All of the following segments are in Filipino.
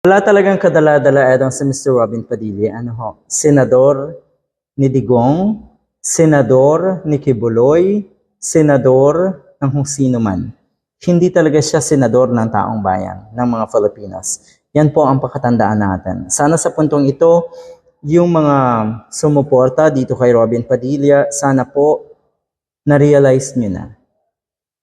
Wala talagang kadala-dala etong si Mr. Robin Padilla. Ano ho? Senador ni Digong, senador ni Kibuloy, senador ng kung sino man. Hindi talaga siya senador ng taong bayan, ng mga Filipinos. Yan po ang pakatandaan natin. Sana sa puntong ito, yung mga sumuporta dito kay Robin Padilla, sana po na-realize nyo na.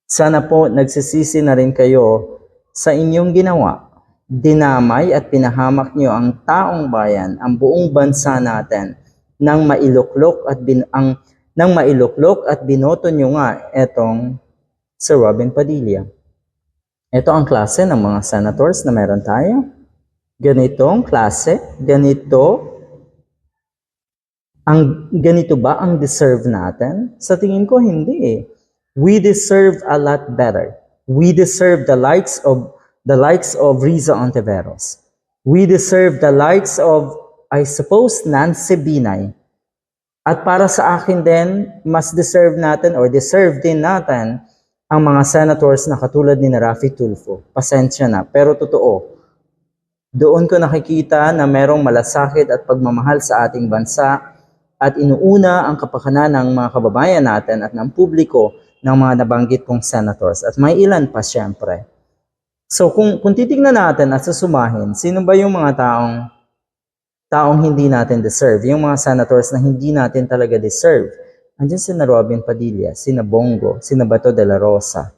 Sana po nagsisisi na rin kayo sa inyong ginawa. Dinamay at pinahamak nyo ang taong bayan, ang buong bansa natin, nang mailuklok at bin, ang nang mailuklok at binoto nyo nga etong si Robin Padilla. Ito ang klase ng mga senators na meron tayo. Ganitong klase, ganito ang ganito ba ang deserve natin? Sa tingin ko hindi eh. We deserve a lot better. We deserve the likes of the likes of Riza Ontiveros. We deserve the likes of I suppose Nancy Binay. At para sa akin din, mas deserve natin or deserve din natin ang mga senators na katulad ni Rafi Tulfo. Pasensya na, pero totoo. Doon ko nakikita na merong malasakit at pagmamahal sa ating bansa at inuuna ang kapakanan ng mga kababayan natin at ng publiko ng mga nabanggit kong senators. At may ilan pa siyempre. So kung, kung titignan natin at susumahin, sino ba yung mga taong taong hindi natin deserve? Yung mga senators na hindi natin talaga deserve. Andiyan si na Robin Padilla, si na Bongo, si na Bato de la Rosa.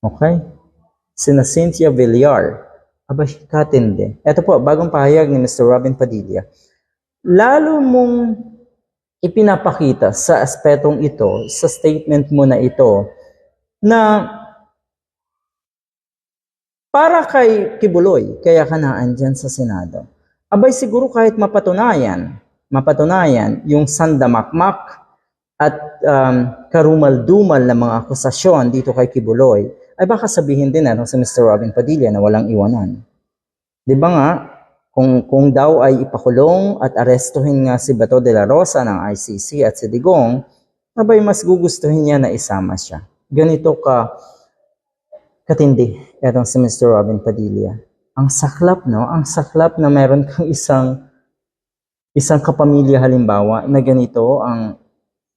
Okay? Si na Cynthia Villar. Aba, katindi. Ito po, bagong pahayag ni Mr. Robin Padilla. Lalo mong ipinapakita sa aspetong ito, sa statement mo na ito, na para kay Kibuloy, kaya ka naandyan sa Senado. Abay siguro kahit mapatunayan, mapatunayan yung sandamakmak at um, karumal-dumal na mga akusasyon dito kay Kibuloy, ay baka sabihin din ano sa Mr. Robin Padilla na walang iwanan. Di ba nga, kung, kung daw ay ipakulong at arestuhin nga si Bato de la Rosa ng ICC at si Digong, abay mas gugustuhin niya na isama siya. Ganito ka katindi etong si Mr. Robin Padilla. Ang saklap, no? Ang saklap na meron kang isang isang kapamilya halimbawa na ganito ang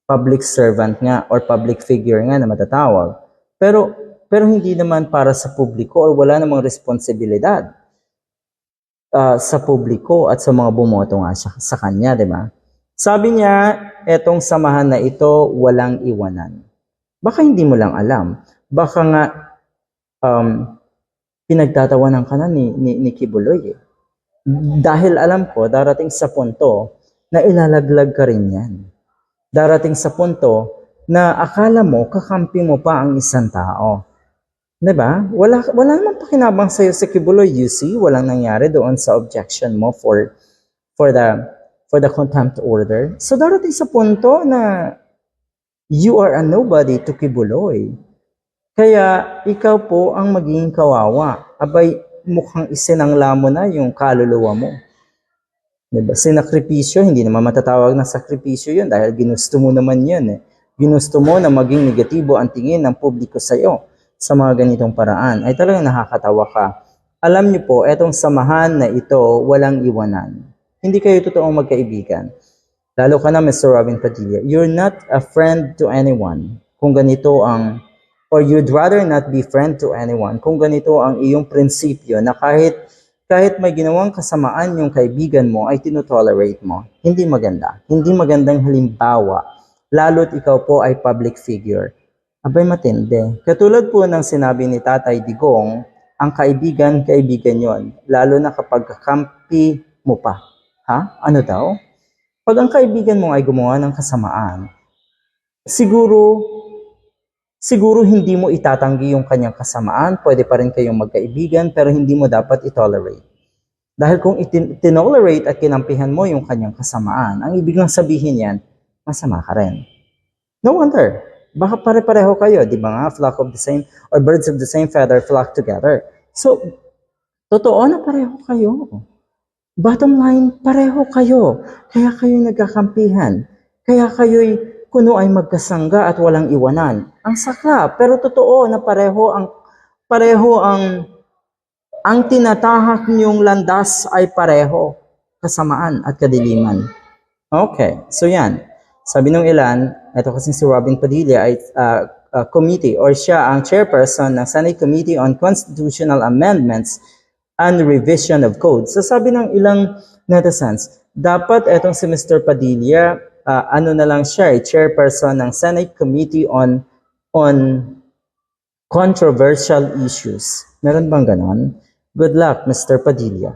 public servant nga or public figure nga na matatawag. Pero pero hindi naman para sa publiko or wala namang responsibilidad uh, sa publiko at sa mga bumoto nga sa, sa kanya, di ba? Sabi niya, etong samahan na ito, walang iwanan. Baka hindi mo lang alam. Baka nga, um, pinagtatawanan ka na ni, ni, ni Kibuloy eh. Dahil alam ko, darating sa punto na ilalaglag ka rin yan. Darating sa punto na akala mo, kakampi mo pa ang isang tao. ba? Wala wala namang pakinabang sa iyo sa Kibuloy, you see, walang nangyari doon sa objection mo for for the for the contempt order. So darating sa punto na you are a nobody to Kibuloy. Kaya ikaw po ang magiging kawawa. Abay, mukhang isinangla mo na yung kaluluwa mo. Diba? Sinakripisyo, hindi naman matatawag na sakripisyo yun dahil ginusto mo naman yun. Eh. Ginusto mo na maging negatibo ang tingin ng publiko sa iyo sa mga ganitong paraan. Ay talagang nakakatawa ka. Alam niyo po, etong samahan na ito, walang iwanan. Hindi kayo totoong magkaibigan. Lalo ka na, Mr. Robin Padilla. You're not a friend to anyone. Kung ganito ang or you'd rather not be friend to anyone kung ganito ang iyong prinsipyo na kahit kahit may ginawang kasamaan yung kaibigan mo ay tinotolerate mo. Hindi maganda. Hindi magandang halimbawa. Lalo't ikaw po ay public figure. Abay matindi. Katulad po ng sinabi ni Tatay Digong, ang kaibigan, kaibigan yon, lalo na kapag kakampi mo pa. Ha? Ano daw? Pag ang kaibigan mo ay gumawa ng kasamaan, siguro Siguro hindi mo itatanggi yung kanyang kasamaan, pwede pa rin kayong magkaibigan, pero hindi mo dapat itolerate. Dahil kung itinolerate at kinampihan mo yung kanyang kasamaan, ang ibig lang sabihin yan, masama ka rin. No wonder. Baka pare-pareho kayo, di ba nga? Flock of the same, or birds of the same feather flock together. So, totoo na pareho kayo. Bottom line, pareho kayo. Kaya kayo nagkakampihan. Kaya kayo'y kuno ay magkasangga at walang iwanan. Ang sakla, pero totoo na pareho ang pareho ang ang tinatahak niyong landas ay pareho, kasamaan at kadiliman. Okay, so yan. Sabi nung ilan, ito kasi si Robin Padilla ay uh, uh, committee or siya ang chairperson ng Senate Committee on Constitutional Amendments and Revision of Code. So sabi ng ilang netizens, dapat etong si Mr. Padilla, uh, ano na lang siya, eh, chairperson ng Senate Committee on on controversial issues. Meron bang ganon? Good luck, Mr. Padilla.